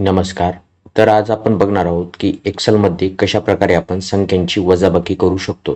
नमस्कार. तर आज आपण बघणार आहोत की एक्सेलमध्ये कशा प्रकारे आपण संख्यांची वजाबाकी करू शकतो.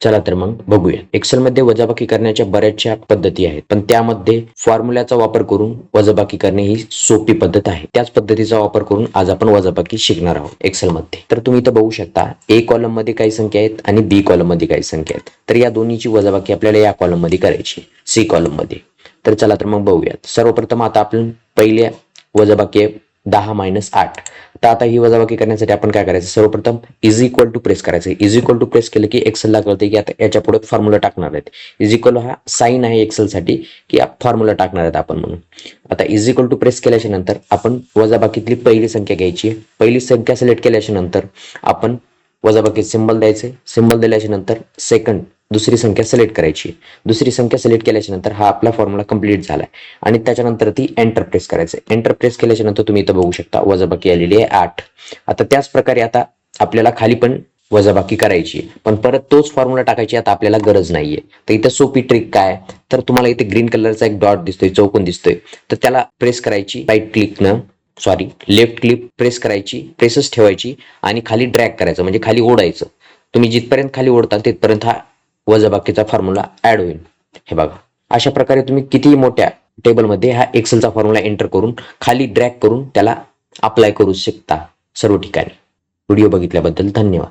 चला तर मग बघूया. एक्सेलमध्ये वजाबाकी करण्याच्या बऱ्याचशा पद्धती आहेत पण त्यामध्ये फॉर्म्युल्याचा वापर करून वजाबाकी करणे ही सोपी पद्धत आहे. त्याच पद्धतीचा वापर करून आज आपण वजाबाकी शिकणार आहोत एक्सेलमध्ये. तर तुम्ही इथं बघू शकता ए कॉलममध्ये काही संख्या आहेत आणि बी कॉलममध्ये काही संख्या आहेत. तर या दोन्हीची वजाबाकी आपल्याला या कॉलममध्ये करायची सी कॉलममध्ये तर चला तर मग बघूयात. सर्वप्रथम आता आपण पहिले वजाबाकी आहे दहा मायनस आठ. तर आता ही वजाबाकी करण्यासाठी आपण काय करायचं? सर्वप्रथम इज इक्वल टू प्रेस करायचं. इज इक्वल टू प्रेस केलं की एक्सेलला कळते की आता याच्यापुढे फॉर्म्युला टाकणार आहेत. इज इक्वल हा साईन आहे एक्सेलसाठी की फॉर्म्युला टाकणार आहेत आपण म्हणून. आता इज इक्वल टू प्रेस केल्याच्यानंतर आपण वजाबाकीतली पहिली संख्या घ्यायची आहे. पहिली संख्या सिलेक्ट केल्याच्यानंतर आपण वजाबाकीत सिंबल द्यायचे सिंबल दिल्याच्या नंतर सेकंड दुसरी संख्या सिलेक्ट करायची. दुसरी संख्या सिलेक्ट केल्याच्यानंतर हा आपला फॉर्म्युला कंप्लीट झालाय. आणि त्याच्यानंतर ती एंटर प्रेस करायचं एंटर प्रेस केल्याच्यानंतर तुम्ही इथं बघू शकता वजाबाकी आलेली आहे आठ. आता त्याच प्रकारे आता आपल्याला खाली पण वजाबाकी करायची आहे. पण परत तोच फॉर्म्युला टाकायची आता आपल्याला गरज नाहीये. तर इथं सोपी ट्रिक काय? तर तुम्हाला इथे ग्रीन कलरचा एक डॉट दिसतोय चौकोन दिसतोय. तर त्याला प्रेस करायची राईट क्लिकनं सॉरी लेफ्ट क्लिक प्रेस करायची प्रेसच ठेवायची आणि खाली ड्रॅग करायचं म्हणजे खाली ओढायचं. तुम्ही जिथपर्यंत खाली ओढताल तिथपर्यंत हा वजाबाकीचा फॉर्म्युला ऍड होईल. हे बघा अशा प्रकारे तुम्ही कितीही मोठ्या टेबलमध्ये हा एक्सेलचा फॉर्म्युला एंटर करून खाली ड्रॅग करून त्याला अप्लाय करू शकता. सर्व ठिकाणी. व्हिडिओ बघितल्याबद्दल धन्यवाद.